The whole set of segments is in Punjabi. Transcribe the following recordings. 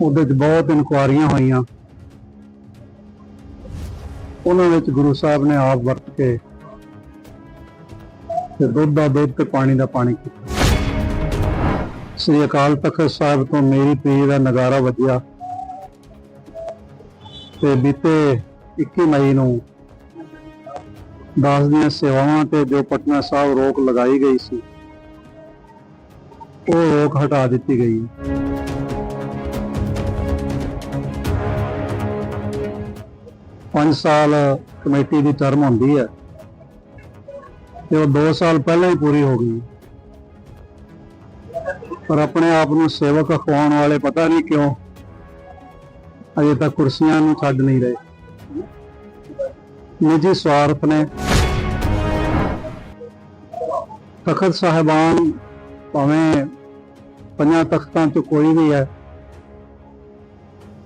ਉਹਦੇ 'ਚ ਬਹੁਤ ਇਨਕੁਆਰੀਆਂ ਹੋਈਆਂ। ਉਹਨਾਂ ਵਿੱਚ ਗੁਰੂ ਸਾਹਿਬ ਨੇ ਆਪ ਵਰਤ ਕੇ ਤੇ ਦੁੱਧ ਦਾ ਦੁੱਧ ਤੇ ਪਾਣੀ ਦਾ ਪਾਣੀ ਕੀਤਾ। ਸ੍ਰੀ ਅਕਾਲ ਤਖਤ ਸਾਹਿਬ ਤੋਂ ਮੇਰੀ ਪੀਰ ਦਾ ਨਗਾਰਾ ਵੱਜਿਆ ਤੇ ਬੀਤੇ 21 ਮਈ ਨੂੰ ਦਾਸ ਦੀਆਂ ਸੇਵਾਵਾਂ ਤੇ ਜੋ ਪਟਨਾ ਸਾਹਿਬ ਰੋਕ ਲਗਾਈ ਗਈ ਸੀ, ਉਹ ਰੋਕ ਹਟਾ ਦਿੱਤੀ ਗਈ। ਪੰਜ ਸਾਲ ਕਮੇਟੀ ਦੀ ਟਰਮ ਹੁੰਦੀ ਹੈ ਤੇ ਉਹ 2 ਸਾਲ ਪਹਿਲਾਂ ਹੀ ਪੂਰੀ ਹੋ ਗਈ। ਪਰ ਆਪਣੇ ਆਪ ਨੂੰ ਸੇਵਕ ਅਖਵਾਉਣ ਵਾਲੇ ਪਤਾ ਨਹੀਂ ਕਿਉਂ ਅਜੇ ਤੱਕ ਕੁਰਸੀਆਂ ਨੂੰ ਛੱਡ ਨਹੀਂ ਰਹੇ। ਨਿੱਜੀ ਸਵਾਰਥ ਨੇ ਤਖਤ ਸਾਹਿਬਾਨ ਭਾਵੇਂ ਪੰਜਾਂ ਤਖਤਾਂ ਚ ਕੋਈ ਵੀ ਹੈ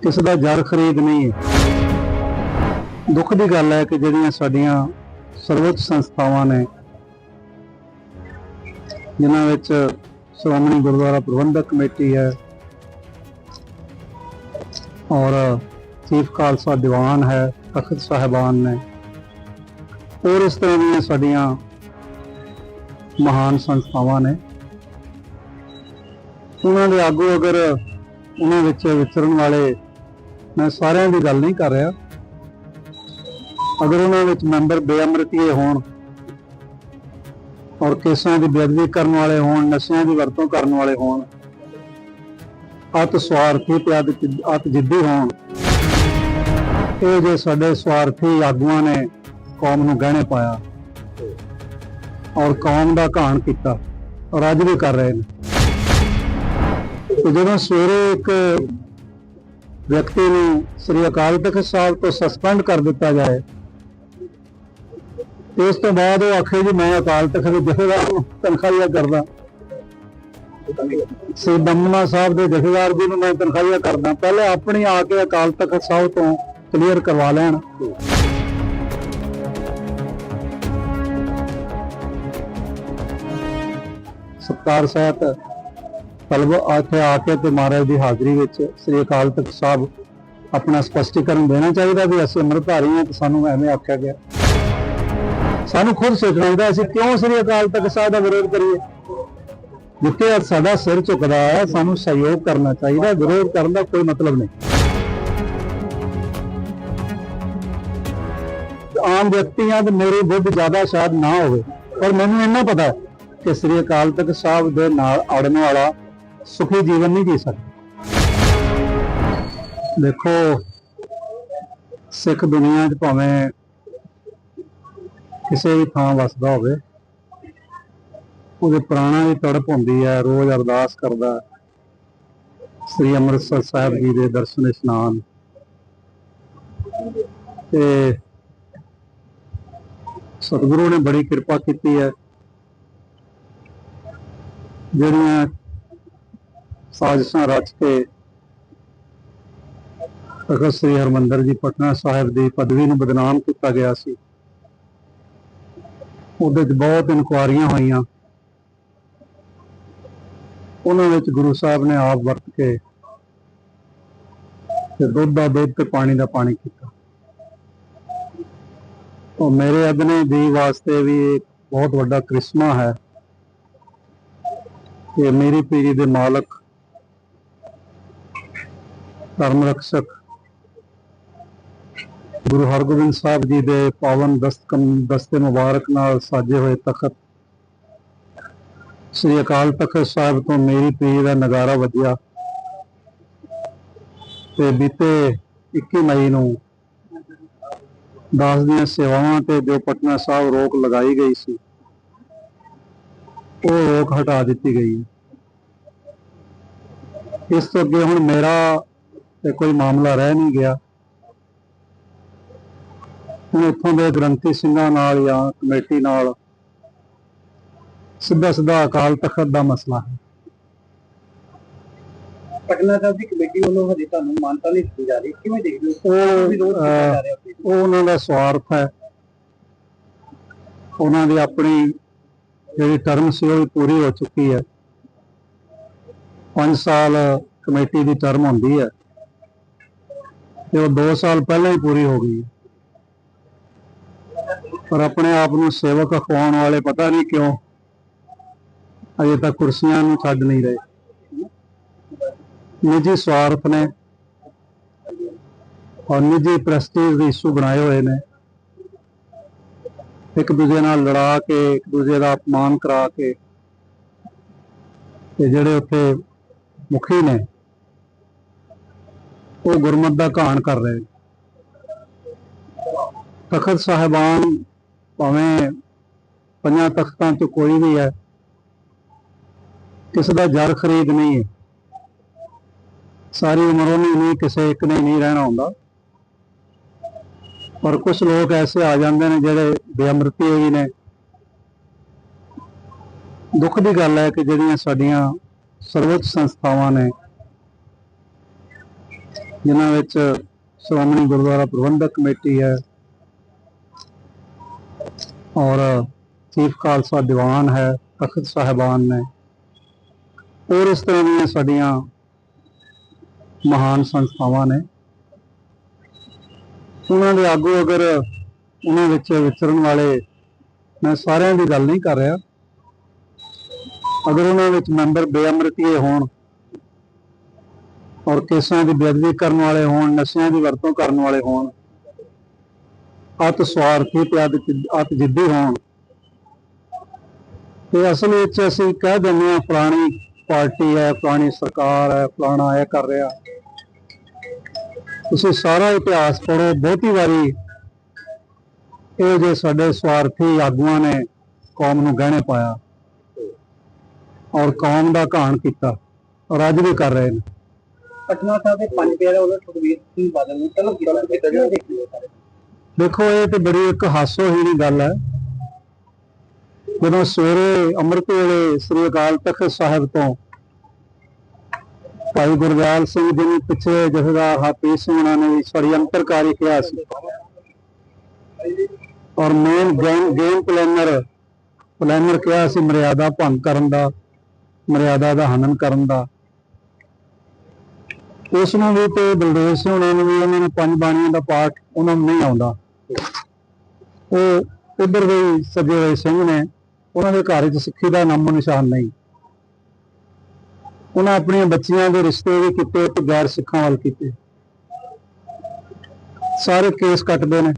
ਕਿਸੇ ਦਾ ਜਰ ਖਰੀਦ ਨਹੀਂ ਹੈ। ਦੁੱਖ ਦੀ ਗੱਲ ਹੈ ਕਿ ਜਿਹੜੀਆਂ ਸਾਡੀਆਂ ਸਰਵੋੱਚ ਸੰਸਥਾਵਾਂ ਨੇ, ਜਿਨ੍ਹਾਂ ਵਿੱਚ ਸ਼੍ਰੋਮਣੀ ਗੁਰਦੁਆਰਾ ਪ੍ਰਬੰਧਕ ਕਮੇਟੀ ਹੈ ਔਰ ਚੀਫ ਖਾਲਸਾ ਦੀਵਾਨ ਹੈ, ਤਖਤ ਸਾਹਿਬਾਨ ਨੇ ਔਰ ਇਸ ਤਰ੍ਹਾਂ ਦੀਆਂ ਸਾਡੀਆਂ ਮਹਾਨ ਸੰਸਥਾਵਾਂ ਨੇ। ਉਹਨਾਂ ਦੇ ਆਗੂ ਅਗਰ ਉਹਨਾਂ ਵਿੱਚ ਵਿਚਰਨ ਵਾਲੇ ਮੈਂ ਸਾਰਿਆਂ ਦੀ ਗੱਲ ਨਹੀਂ ਕਰ ਰਿਹਾ। ਅਗਰ ਉਹਨਾਂ ਵਿੱਚ ਮੈਂਬਰ ਬੇਅਮਰਤੀਏ ਹੋਣ ਔਰ ਕੇਸਾਂ ਦੀ ਬੇਅਦਬੀ ਕਰਨ ਵਾਲੇ ਹੋਣ, ਨਸ਼ਿਆਂ ਦੀ ਵਰਤੋਂ ਕਰਨ ਵਾਲੇ ਹੋਣ, ਅਤ ਸਵਾਰਥੀ ਤੇ ਅਤ ਅਤ ਜਿੱਦੀ ਹੋਣ, ਇਹ ਜੇ ਸਾਡੇ ਸਵਾਰਥੀ ਆਗੂਆਂ ਨੇ ਕੌਮ ਨੂੰ ਗਹਿਣੇ ਪਾਇਆ ਔਰ ਕੌਮ ਦਾ ਘਾਣ ਕੀਤਾ ਔਰ ਅੱਜ ਵੀ ਕਰ ਰਹੇ ਨੇ। ਜਦੋਂ ਸਵੇਰੇ ਇੱਕ ਵਿਅਕਤੀ ਨੂੰ ਸ੍ਰੀ ਅਕਾਲ ਤਖਤ ਸਾਹਿਬ ਤੋਂ ਸਸਪੈਂਡ ਕਰ ਦਿੱਤਾ ਜਾਏ ਤੇ ਉਸ ਤੋਂ ਬਾਅਦ ਉਹ ਆਖੇ ਜੀ, ਮੈਂ ਅਕਾਲ ਤਖਤ ਦੇ ਜਥੇਦਾਰ ਨੂੰ ਤਨਖਾਹੀਆ ਕਰਦਾ। ਸ੍ਰੀ ਦਮਨਾ ਸਾਹਿਬ ਦੇ ਜਥੇਦਾਰ ਜੀ ਨੂੰ ਮੈਂ ਤਨਖਾਹੀਆ ਕਰਦਾ। ਪਹਿਲੇ ਆਪਣੀ ਆ ਕੇ ਅਕਾਲ ਤਖਤ ਸਾਹਿਬ ਤੋਂ ਕਲੀਅਰ ਕਰਵਾ ਲੈਣ। ਸਤਕਾਰ ਸਹਿਤ ਤਲਬ ਇੱਥੇ ਆ ਕੇ ਤੇ ਮਹਾਰਾਜ ਦੀ ਹਾਜ਼ਰੀ ਵਿੱਚ ਸ੍ਰੀ ਅਕਾਲ ਤਖਤ ਸਾਹਿਬ ਆਪਣਾ ਸਪਸ਼ਟੀਕਰਨ ਦੇਣਾ ਚਾਹੀਦਾ ਵੀ ਅਸੀਂ ਅੰਮ੍ਰਿਤਧਾਰੀ ਹਾਂ ਤੇ ਸਾਨੂੰ ਐਵੇਂ ਆਖਿਆ ਗਿਆ। ਸਾਨੂੰ ਖੁਦ ਸੋਚਣਾ ਚਾਹੀਦਾ ਅਸੀਂ ਕਿਉਂ ਸ੍ਰੀ ਅਕਾਲ ਤਖਤ ਸਾਹਿਬ ਦਾ ਵਿਰੋਧ ਕਰੀਏ? ਜਿੱਥੇ ਸਾਡਾ ਸਿਰ ਝੁਕਦਾ ਹੈ, ਸਾਨੂੰ ਸਹਿਯੋਗ ਕਰਨਾ ਚਾਹੀਦਾ। ਵਿਰੋਧ ਕਰਨ ਦਾ ਕੋਈ ਮਤਲਬ ਨਹੀਂ। ਆਮ ਵਿਅਕਤੀਆਂ ਤੇ ਮੇਰੇ ਬੁੱਧ ਜ਼ਿਆਦਾ ਸ਼ਾਇਦ ਨਾ ਹੋਵੇ। ਪਰ ਮੈਨੂੰ ਇੰਨਾ ਪਤਾ ਕਿ ਸ੍ਰੀ ਅਕਾਲ ਤਖਤ ਸਾਹਿਬ ਦੇ ਨਾਲ ਅੜਨ ਵਾਲਾ ਸੁਖੀ ਜੀਵਨ ਨਹੀਂ ਜੀ ਸਕਦਾ। ਦੇਖੋ, ਸਿੱਖ ਦੁਨੀਆ 'ਚ ਭਾਵੇਂ ਕਿਸੇ ਵੀ ਥਾਂ ਵਸਦਾ ਹੋਵੇ, ਉਹਦੇ ਪ੍ਰਾਣਾਂ ਦੀ ਤੜਪ ਹੁੰਦੀ ਹੈ, ਰੋਜ਼ ਅਰਦਾਸ ਕਰਦਾ ਸ੍ਰੀ ਅੰਮ੍ਰਿਤਸਰ ਸਾਹਿਬ ਜੀ ਦੇ ਦਰਸ਼ਨ ਇਸ਼ਨਾਨ। ਤੇ ਸਤਿਗੁਰੂ ਨੇ ਬੜੀ ਕਿਰਪਾ ਕੀਤੀ ਹੈ। ਜਿਹੜੀਆਂ ਸਾਜ਼ਿਸ਼ਾਂ ਰਚ ਕੇ ਤਖਤ ਸ੍ਰੀ ਹਰਮੰਦਰ ਜੀ, ਪਟਨਾ ਸਾਹਿਬ ਦੀ ਪਦਵੀ ਨੂੰ ਬਦਨਾਮ ਕੀਤਾ ਗਿਆ ਸੀ। ਉਹਦੇ 'ਚ ਬਹੁਤ ਇਨਕੁਆਰੀਆਂ ਹੋਈਆਂ। ਉਹਨਾਂ ਵਿੱਚ ਗੁਰੂ ਸਾਹਿਬ ਨੇ ਆਪ ਵਰਤ ਕੇ ਤੇ ਦੁੱਧ ਦਾ ਦੁੱਧ ਤੇ ਪਾਣੀ ਦਾ ਪਾਣੀ ਕੀਤਾ। ਉਹ ਮੇਰੇ ਅਗਨੇ ਜੀ ਵਾਸਤੇ ਵੀ ਬਹੁਤ ਵੱਡਾ ਕ੍ਰਿਸ਼ਮਾ ਹੈ। ਕਿ ਮੇਰੀ ਪੀੜੀ ਦੇ ਮਾਲਕ ਧਰਮ ਰਕਸ਼ਕ ਗੁਰੂ ਹਰਗੋਬਿੰਦ ਸਾਹਿਬ ਜੀ ਦੇ ਪਾਵਨ ਦਸਤਕਮ ਦਸਤੇ ਮੁਬਾਰਕ ਨਾਲ ਸਾਜੇ ਹੋਏ ਤਖਤ। ਸ੍ਰੀ ਅਕਾਲ ਤਖਤ ਸਾਹਿਬ ਤੋਂ ਮੇਰੀ ਪੀਰ ਦਾ ਨਗਾਰਾ ਵੱਜਿਆ ਤੇ ਬੀਤੇ 21 ਮਈ ਨੂੰ ਦਾਸ ਦੀਆਂ ਸੇਵਾਵਾਂ ਤੇ ਜੋ ਪਟਨਾ ਸਾਹਿਬ ਰੋਕ ਲਗਾਈ ਗਈ ਸੀ, ਉਹ ਰੋਕ ਹਟਾ ਦਿੱਤੀ ਗਈ। ਇਸ ਤੋਂ ਅੱਗੇ ਹੁਣ ਮੇਰਾ ਤੇ ਕੋਈ ਮਾਮਲਾ ਰਹਿ ਨਹੀਂ ਗਿਆ। ਇੱਥੋਂ ਦੇ ਗ੍ਰੰਥੀ ਸਿੰਘਾਂ ਨਾਲ ਜਾਂ ਕਮੇਟੀ ਨਾਲ ਸਿੱਧਾ ਸਿੱਧਾ ਅਕਾਲ ਤਖਤ ਦਾ ਮਸਲਾ ਹੈ। ਪਟਨਾ ਸਾਹਿਬ ਦੀ ਕਮੇਟੀ ਵੱਲੋਂ ਹਜੇ ਤੁਹਾਨੂੰ ਮਾਨਤਾ ਨਹੀਂ ਦਿੱਤੀ ਜਾ ਰਹੀ। ਕਿਵੇਂ ਦੇਖਦੇ ਹੋ? ਉਹ ਵਿਰੋਧ ਕੀਤਾ ਜਾ ਰਿਹਾ ਅਹ, ਉਹ ਉਹਨਾਂ ਦਾ ਸਵਾਰਥ ਹੈ। ਉਹਨਾਂ ਦੀ ਆਪਣੀ ਜਿਹੜੀ ਟਰਮ ਸੀ ਉਹ ਪੂਰੀ ਹੋ ਚੁੱਕੀ ਹੈ। 5 ਸਾਲ ਕਮੇਟੀ ਦੀ ਟਰਮ ਹੁੰਦੀ ਹੈ। ਤੇ ਉਹ 2 ਸਾਲ ਪਹਿਲਾਂ ਹੀ ਪੂਰੀ ਹੋ ਗਈ ਪਰ ਆਪਣੇ ਆਪ ਨੂੰ ਸੇਵਕ ਅਖਵਾਉਣ ਵਾਲੇ ਪਤਾ ਨਹੀਂ ਕਿਉਂ ਅਜੇ ਤੱਕ ਕੁਰਸੀਆਂ ਨੂੰ ਛੱਡ ਨਹੀਂ ਰਹੇ। ਨਿੱਜੀ ਸਵਾਰਥ ਨੇ ਔਰ ਨਿੱਜੀ ਪ੍ਰੈਸਟੀਜ ਦੇ ਇਸ਼ੂ ਬਣਾਏ ਹੋਏ ਨੇ। ਇੱਕ ਦੂਜੇ ਨਾਲ ਲੜਾ ਕੇ, ਇੱਕ ਦੂਜੇ ਦਾ ਅਪਮਾਨ ਕਰਾ ਕੇ ਤੇ ਜਿਹੜੇ ਉੱਥੇ ਮੁਖੀ ਨੇ, ਉਹ ਗੁਰਮਤ ਦਾ ਘਾਣ ਕਰ ਰਹੇ ਤਖਤ ਸਾਹਿਬਾਨ ਭਾਵੇਂ ਪੰਜਾਂ ਤਖਤਾਂ ਚ ਕੋਈ ਵੀ ਹੈ ਕਿਸੇ ਦਾ ਜਰ ਖਰੀਦ ਨਹੀਂ ਹੈ। ਸਾਰੀ ਉਮਰ ਉਹਨੇ ਨਹੀਂ, ਕਿਸੇ ਇੱਕ ਨੇ ਨਹੀਂ ਰਹਿਣਾ ਹੁੰਦਾ। ਪਰ ਕੁਝ ਲੋਕ ਐਸੇ ਆ ਜਾਂਦੇ ਨੇ ਜਿਹੜੇ ਬੇਅਮਰਤੀ ਵੀ ਨੇ। ਦੁੱਖ ਦੀ ਗੱਲ ਹੈ ਕਿ ਜਿਹੜੀਆਂ ਸਾਡੀਆਂ ਸਰਵੋੱਚ ਸੰਸਥਾਵਾਂ ਨੇ, ਜਿਨ੍ਹਾਂ ਵਿੱਚ ਸ਼੍ਰੋਮਣੀ ਗੁਰਦੁਆਰਾ ਪ੍ਰਬੰਧਕ ਕਮੇਟੀ ਹੈ ਔਰ ਚੀਫ ਖਾਲਸਾ ਦੀਵਾਨ ਹੈ, ਤਖਤ ਸਾਹਿਬਾਨ ਨੇ। ਔਰ ਇਸ ਤਰ੍ਹਾਂ ਦੀਆਂ ਸਾਡੀਆਂ ਮਹਾਨ ਸੰਸਥਾਵਾਂ ਨੇ। ਉਹਨਾਂ ਦੇ ਆਗੂ ਅਗਰ ਉਹਨਾਂ ਵਿੱਚ ਵਿਚਰਨ ਵਾਲੇ ਮੈਂ ਸਾਰਿਆਂ ਦੀ ਗੱਲ ਨਹੀਂ ਕਰ ਰਿਹਾ। ਅਗਰ ਉਹਨਾਂ ਵਿੱਚ ਮੈਂਬਰ ਬੇਅਮਰਤੀਏ ਹੋਣ ਔਰ ਕੇਸਾਂ ਦੀ ਬੇਅਦਬੀ ਕਰਨ ਵਾਲੇ ਹੋਣ, ਨਸ਼ਿਆਂ ਦੀ ਵਰਤੋਂ ਕਰਨ ਵਾਲੇ ਹੋਣ ਅਤ ਸਵਾਰਥੀ ਤੇ ਅਤ ਅਤ ਜਿੱਦੀ ਹੋਣ। ਤੇ ਅਸਲ ਵਿੱਚ ਅਸੀਂ ਕਹਿ ਦਿੰਦੇ ਹਾਂ, ਫਲਾਣੀ ਪਾਰਟੀ ਹੈ, ਫਲਾਣੀ ਸਰਕਾਰ ਹੈ, ਫਲਾਣਾ ਇਹ ਕਰ ਰਿਹਾ। ਤੁਸੀਂ ਸਾਰਾ ਇਤਿਹਾਸ ਪੜ੍ਹੋ, ਬਹੁਤੀ ਵਾਰੀ ਇਹ ਜੇ ਸਾਡੇ ਸਵਾਰਥੀ ਆਗੂਆਂ ਨੇ ਕੌਮ ਨੂੰ ਗਹਿਣੇ ਪਾਇਆ ਔਰ ਕੌਮ ਦਾ ਘਾਣ ਕੀਤਾ ਔਰ ਅੱਜ ਵੀ ਕਰ ਰਹੇ ਨੇ। ਪਟਨਾ ਸਾਹਿਬ ਦੇ ਪੰਜ ਪਿਆਰੇ ਉਹਨਾਂ ਸੁਖਵੀਰ ਸਿੰਘ ਬਾਦਲ ਨੂੰ ਤਲਬ ਕੀਤਾ ਕਿ ਕਿਹੜਾ ਦੇਖੀਏ ਸਾਰੇ ਦੇਖੋ, ਇਹ ਤੇ ਬੜੀ ਇੱਕ ਹਾਸੋਹੀਣੀ ਗੱਲ ਹੈ। ਜਦੋਂ ਸਵੇਰੇ ਅੰਮ੍ਰਿਤ ਵੇਲੇ ਸ੍ਰੀ ਅਕਾਲ ਤਖਤ ਸਾਹਿਬ ਤੋਂ ਭਾਈ ਗੁਰਦਿਆਲ ਸਿੰਘ ਜੀ ਨੇ ਪਿੱਛੇ ਜਥੇਦਾਰ ਹਾਪੀਸ ਸਿੰਘਣਾ ਨੇ ਸੜਿਅੰਤਰਕਾਰੀ ਕਿਹਾ ਸੀ। ਔਰ main game game planner planner ਕਿਹਾ ਸੀ ਮਰਿਆਦਾ ਭੰਗ ਕਰਨ ਦਾ, ਮਰਿਆਦਾ ਦਾ ਹਨਨ ਕਰਨ ਦਾ। ਉਸ ਨੂੰ ਵੀ ਤੇ ਬਲਦੇਵ ਸਿੰਘ ਉਹਨਾਂ ਨੂੰ ਵੀ ਉਹਨਾਂ ਨੂੰ ਪੰਜ ਬਾਣੀਆਂ ਦਾ ਪਾਠ ਉਹਨਾਂ ਨੂੰ ਨਹੀਂ ਆਉਂਦਾ। ਉਹ ਉਧਰ ਦੇ ਸੱਜੇ ਹੋਏ ਸਿੰਘ ਨੇ, ਉਹਨਾਂ ਦੇ ਘਰ ਵਿੱਚ ਸਿੱਖੀ ਦਾ ਨਾਮੋ ਨਿਸ਼ਾਨ ਨਹੀਂ। ਉਹਨਾਂ ਆਪਣੀਆਂ ਬੱਚੀਆਂ ਦੇ ਰਿਸ਼ਤੇ ਵੀ ਕੀਤੇ ਤੇ ਗੈਰ ਸਿੱਖਾਂ ਵੱਲ ਕੀਤੇ। ਸਾਰੇ ਕੇਸ ਕੱਟਦੇ ਨੇ।